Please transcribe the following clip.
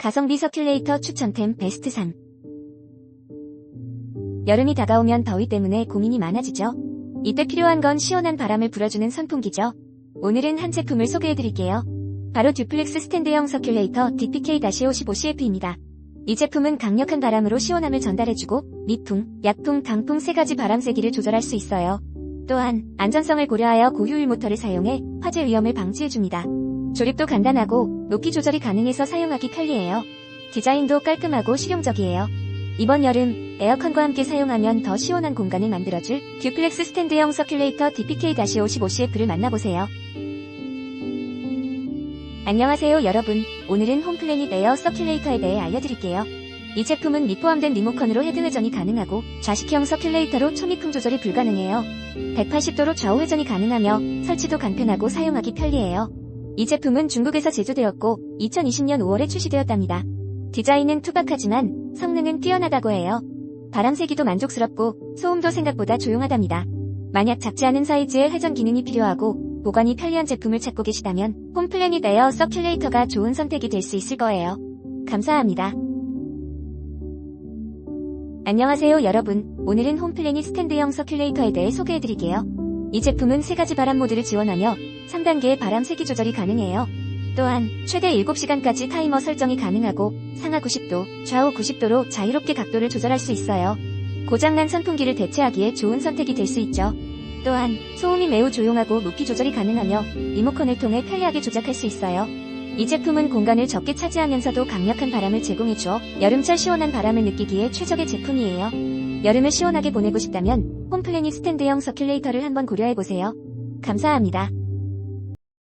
가성비 서큘레이터 추천템 베스트 3 여름이 다가오면 더위 때문에 고민이 많아지죠. 이때 필요한 건 시원한 바람을 불어주는 선풍기죠. 오늘은 한 제품을 소개해드릴게요. 바로 듀플렉스 스탠드형 서큘레이터 DPK-55CF입니다. 이 제품은 강력한 바람으로 시원함을 전달해주고 미풍, 약풍, 강풍 세 가지 바람 세기를 조절할 수 있어요. 또한 안전성을 고려하여 고효율 모터를 사용해 화재 위험을 방지해줍니다. 조립도 간단하고 높이 조절이 가능해서 사용하기 편리해요. 디자인도 깔끔하고 실용적이에요. 이번 여름 에어컨과 함께 사용하면 더 시원한 공간을 만들어줄 듀플렉스 스탠드형 서큘레이터 DPK-55CF를 만나보세요. 안녕하세요 여러분. 오늘은 홈플래닛 에어 서큘레이터에 대해 알려드릴게요. 이 제품은 미 포함된 리모컨으로 헤드 회전이 가능하고 좌식형 서큘레이터로 초미풍 조절이 불가능해요. 180도로 좌우 회전이 가능하며 설치도 간편하고 사용하기 편리해요. 이 제품은 중국에서 제조되었고 2020년 5월에 출시되었답니다. 디자인은 투박하지만 성능은 뛰어나다고 해요. 바람 세기도 만족스럽고 소음도 생각보다 조용하답니다. 만약 작지 않은 사이즈의 회전 기능이 필요하고 보관이 편리한 제품을 찾고 계시다면 홈플래닛 에어 서큘레이터가 좋은 선택이 될 수 있을 거예요. 감사합니다. 안녕하세요 여러분. 오늘은 홈플래닛 스탠드형 서큘레이터에 대해 소개해드릴게요. 이 제품은 세 가지 바람 모드를 지원하며 3단계의 바람 세기 조절이 가능해요. 또한 최대 7시간까지 타이머 설정이 가능하고 상하 90도, 좌우 90도로 자유롭게 각도를 조절할 수 있어요. 고장난 선풍기를 대체하기에 좋은 선택이 될 수 있죠. 또한 소음이 매우 조용하고 높이 조절이 가능하며 리모컨을 통해 편리하게 조작할 수 있어요. 이 제품은 공간을 적게 차지하면서도 강력한 바람을 제공해줘 여름철 시원한 바람을 느끼기에 최적의 제품이에요. 여름을 시원하게 보내고 싶다면 홈플래닛 스탠드형 서큘레이터를 한번 고려해보세요. 감사합니다.